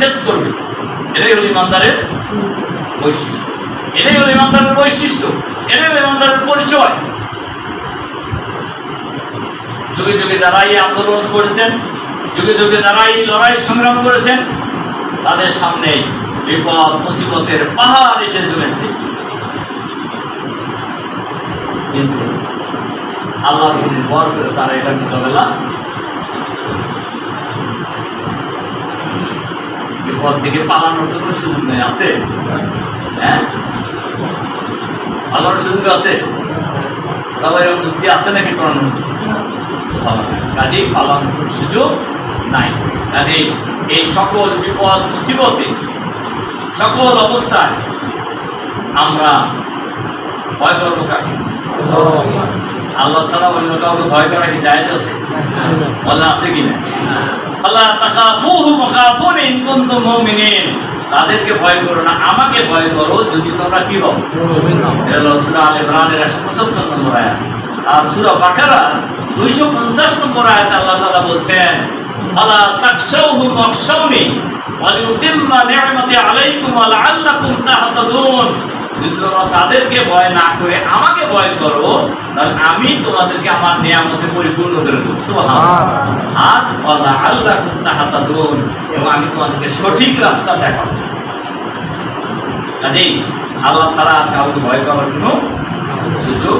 Face করবে। এটাই হলো ইমানদারের বৈশিষ্ট্য। এটাই হলো ইমানদারের বৈশিষ্ট্য। এটাই হলো ইমানদারের পরিচয়। যুগে যুগে যারা এই আন্দোলন করেছেন, যুগে যুগে যারা এই লড়াই সংগ্রাম করেছেন, তাদের সামনে বিপদ, মুসিবতের পাহাড় এসে জমেছে। কিন্তু আল্লাহর উপর করে তারা এটা মোকাবেলা বিপদ থেকে পালানোর তো কোনো সুযোগ নেই আছে? হ্যাঁ? আল্লাহর সুযোগ আছে? তবে এরকম যুক্তি আছে নাকি নাই। কাজেই পালানোর সুযোগ। নাই। কাজেই এই সকল বিপদ মুসিবতে সকল অবস্থায় আমরা ভয় করব কাকে আল্লাহ ছাড়া অন্য কাউকে ভয় করা কি জায়েজ আছে? আল্লাহ আছে কি না? আল্লাহ তাকাফুহু কুনতুম মুমিনিন, তাদেরকে ভয় করো না, আমাকে ভয় করো, যদি তোমরা কি সূরা 175 নম্বর আয়াত। আর সূরা বাকারা 250 নম্বর আয়াত আল্লাহ তালা বলছেন, ফালা তাকশাউহু মাকশাউনি আলাইকুম ওয়া যদি তোমরা তাদেরকে ভয় না করে আমাকে ভয় করো তাহলে আমি তোমাদেরকে আমার নিয়ামতে পরিপূর্ণ করে দেবো। আর ওয়ালা আল্লাহ তাহাতাদুন এবং আমি তোমাদেরকে সঠিক রাস্তা দেখাবো। কাজেই আল্লাহ ছাড়া আর কাউকে ভয় করার কোনো সুযোগ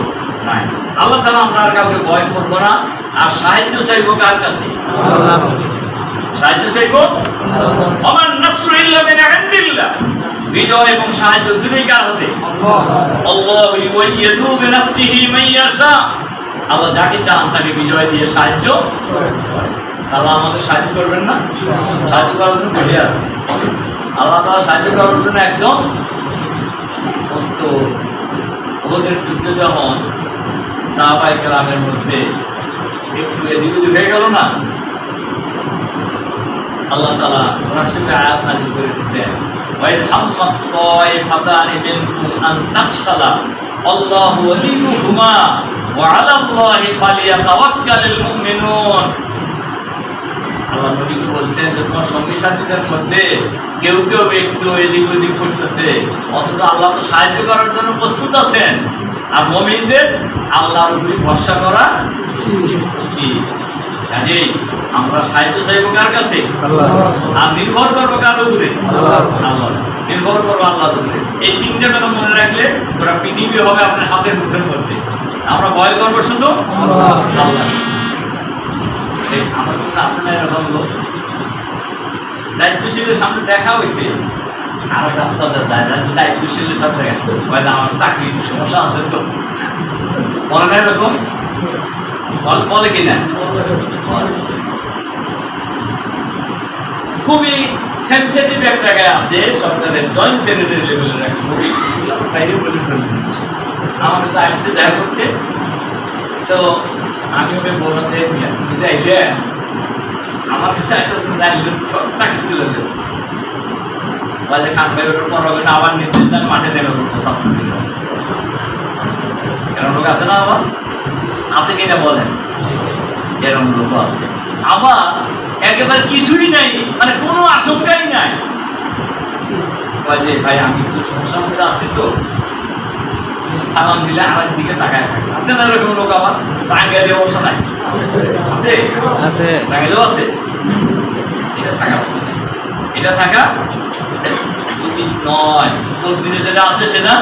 নাই। আল্লাহ ছাড়া আমরা আর কাউকে ভয় করব না। আর সাহায্য চাইব কার কাছে? সাহায্য চাইব আমার নাসরু ইল্লা মিন ইনদিল্লাহ বিজয় এবং সাহায্য দুটোই কার হাতে? আল্লাহু। যাকে চান তাকে বিজয় দিয়ে সাহায্য। আল্লাহ আমাদের সাহায্য করবেন না? সাহায্য করার জন্য বসে আছে। আল্লাহ তাআলা সাহায্য করার জন্য একদম প্রস্তুত ওদের যুদ্ধ যখন সাহাবাই কালামের মধ্যে একটু এদিক হয়ে গেল না? আল্লাহ তালা ওনার আয়াত নাজিল করে দিয়েছেন আল্লাহু নবীকে বলছেন যে, তোমার সঙ্গী সাথীদের মধ্যে কেউ কেউ একটু এদিক ওদিক করতেছে অথচ আল্লাহ তো সাহায্য করার জন্য প্রস্তুত আছেন। আর মমিনদের আল্লাহর উপরই ভরসা করা কাজেই আমরা সাহায্য চাইব কার কাছে? আর নির্ভর করব কার উপরে? আল্লাহ। নির্ভর করব আল্লাহর উপরে। এই তিনটা কথা মনে রাখলে ওরা পৃথিবী হবে আপনার হাতের মুখের মধ্যে। আমরা ভয় করব শুধু আল্লাহ। আমার কিন্তু আছে না এরকম লোক? দায়িত্বশীলের সামনে দেখা হয়েছে আর রাস্তাতে যায় যায় দায়িত্বশীলের সাথে দেখা হয় যে আমার চাকরি একটু সমস্যা আছে তো। বলে না এরকম? বল- বলে কিনা খুবই সেন্সিটিভ এক জায়গায় আছে, সরকারের জয়েন্ট সেক্রেটারি লেভেলের এক বাইরে বলে আমার কাছে আসছে দেখা করতে। তো আমি ওকে বললাম যে তুমি যে আইলে আমার কাছে আসলে তুমি জানলে সব চাকরি ছিল যে বাজে খান ভাই ওটার পর হবে না, আবার নির্দেশ দেন মাঠে নেমে পড়ব ছিল এরকম লোক আছে না আবার আছে কিনা বলেন। এরকম লোক আছে। আবার একেবারে কিছুই নাই মানে কোনো আশঙ্কাই নাই। যে ভাই আমি একটু সমস্যার মধ্যে আছি তো। সালাম দিলে আমার দিকে তাকায় থাকে। আছে না এরকম লোক আবার? টাঙ্গাইলে অবশ্য নাই। আছে? আছে। টাঙ্গাইলেও আছে? এটা থাকা উচিত। এটা থাকা উচিত নয়। তোর দিনে যেটা আছে সেটা?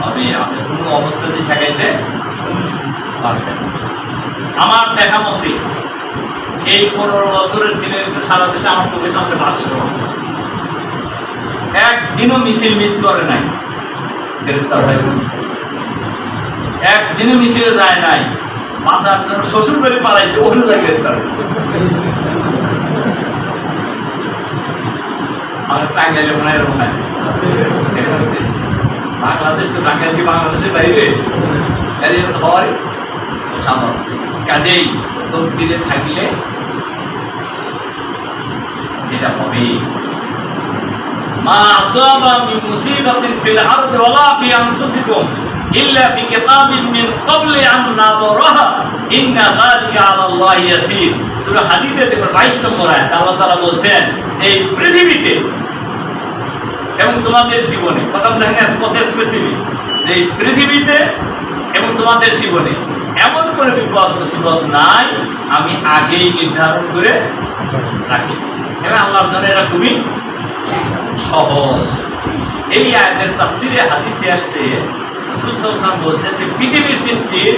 হবে। আপনি কোনো অবস্থাতেই ঠেকাইতে পারবেন আমার দেখা মতে, এই পনেরো বছরের সিনেমাতে সারা দেশে আমার চোখের সামনে ভাসে একদিনও মিছিল মিস করে নাই। গ্রেপ্তার হয় একদিনও মিছিলে যায় নাই। বাঁচার জন্য শ্বশুর করে পালাইছে অন্য জায়গায় গ্রেপ্তার আমার টাঙ্গাইলে মনে হয় এরকম নাই। বাংলাদেশ তো টাঙ্গাইল কি বাংলাদেশের বাইরে? কাজে স্বাভাবিক কাজেই তকদিরে থাকলে এটা হবে মা আসাবা মিন মুসিবাতিন ফিল ওয়ালা ফি আনফুসিকুম ইল্লা ফি কিতাবিন মিন আন নাযরাহা ইন্না যালিকা সূরা হাদীদে 22 নম্বর আয়াত, আল্লাহ তাআলা এই পৃথিবীতে এবং তোমাদের জীবনে, কথা দেখেন কত স্পেসিফিক পৃথিবীতে এবং তোমাদের জীবনে এমন করে বিপদ মুসিবত নাই, আমি আগেই নির্ধারণ করে রাখি। এবং আল্লাহর জন্য এটা খুবই সহজ। এই আয়াতের তাফসিরে হাদিসে আসছে সাল্লাল্লাহু বলছেন যে পৃথিবী সৃষ্টির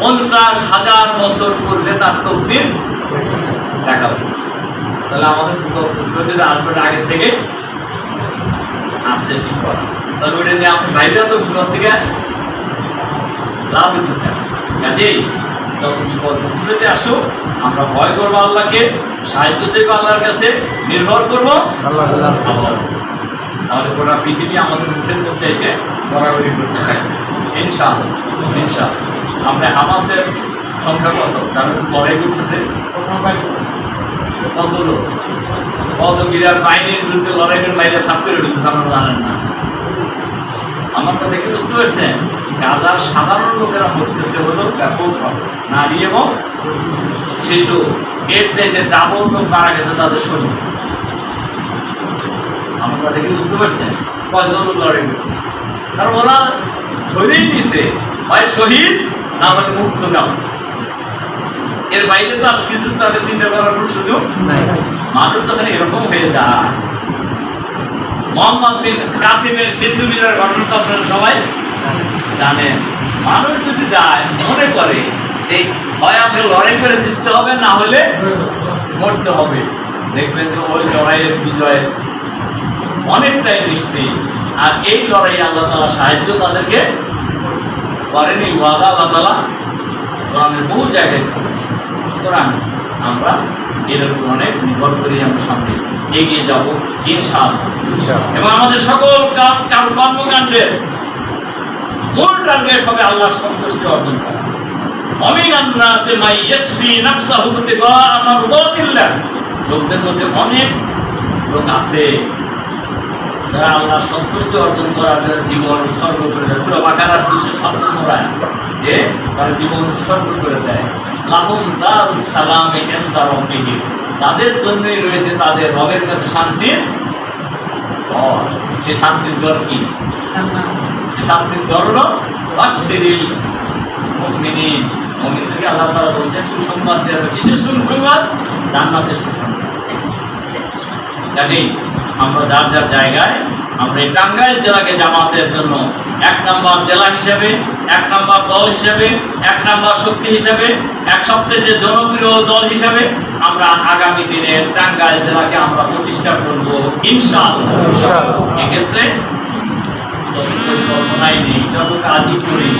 পঞ্চাশ হাজার বছর পূর্বে তার তকদির দেখা হয়েছে। তাহলে আমাদের মুসিবতের আসবেন আগের থেকে আসছে ঠিক করা। তাহলে ওইটা নিয়ে আপনি ভাইরা তো বিপদ থেকে লাভ না। কাজেই যত বিপদ মুসিবতে আসো আমরা ভয় করব আল্লাহকে সাহায্য চাইব আল্লাহর কাছে নির্ভর করব আল্লাহ তাহলে গোটা পৃথিবী আমাদের মুখের মধ্যে এসে গড়াগড়ি করতে থাকে ইনশাআল্লাহ ইনশাআল্লাহ। আমরা হামাসের সংখ্যা কত? যারা তো লড়াই করতেছে কত লোক? কত বিরাট বাহিনীর বিরুদ্ধে লড়াই করে বাইরে সাপ করে ফেলতেছে আপনারা জানেন না। আমার কথা কি বুঝতে পারছেন গাজার সাধারণ লোকেরা মরতেছে হলো ব্যাপকভাবে নারী এবং শিশু এর চাইতে ডাবল লোক মারা গেছে তাদের শরীর। আমার কি বুঝতে পারছেন কয়জন লড়াই করতেছে। কারণ ওরা ধরেই নিছে হয় শহীদ না হলে মুক্ত কাম এর বাইরে তো আর কিছু তাদের চিন্তা করার কোনো সুযোগ নাই। মানুষ যখন এরকম হয়ে যায় মোহাম্মদ বিন কাসিমের সিন্ধু বিজয়ের ঘটনা তো আপনারা সবাই জানেন। মানুষ যদি যায়, মনে করে যে হয় আমাকে লড়াই করে জিততে হবে, না হলে মরতে হবে। দেখবেন যে ওই লড়াইয়ের বিজয় অনেকটাই নিশ্চিত। আর এই লড়াই আল্লাহ তালা সাহায্য তাদেরকে করেনি। ওয়াদা আল্লাহ তালা কোরআনের বহু জায়গায় সুতরাং আমরা এর উপর অনেক নির্ভর করে আমরা সামনে এগিয়ে যাব এবং আমাদের সকল কাম- কর্মকাণ্ডের মূল টার্গেট হবে আল্লাহর সন্তুষ্টি অর্জন করা। অমিন আন্নাসে মাই নাফসাহু মারদাতিল্লাহ। লোকদের মধ্যে অনেক লোক আছে যারা আল্লাহর সন্তুষ্টি অর্জন করার জীবন উৎসর্গ করে দেয়। সুরা বাকারার দুশো নম্বর যে তারা জীবন উৎসর্গ করে দেয়। লাহুম দারুস সালামে ইনদা রাব্বিহিম তাদের জন্যই রয়েছে তাদের রবের কাছে শান্তির ঘর। সে শান্তির ঘর কি? সে শান্তির ঘর হলো বাশিরিল মুমিনিন। মুমিনদেরকে আল্লাহ তাআলা বলছেন, সুসংবাদ দেওয়া হবে কিসের সুসংবাদ? জান্নাতের সুসংবাদ। কাজেই আমরা যার যার জায়গায় আমরা এই টাঙ্গাইল জেলাকে জামাতের জন্য এক নম্বর জেলা হিসেবে এক নম্বর দল হিসেবে এক নম্বর শক্তি হিসেবে এক সপ্তাহের যে জনপ্রিয় দল হিসেবে আমরা আগামী দিনে টাঙ্গাইল জেলাকে আমরা প্রতিষ্ঠা করব ইনশাআল্লাহ। এক্ষেত্রে পরিকল্পনাই নেই যত কাজই করি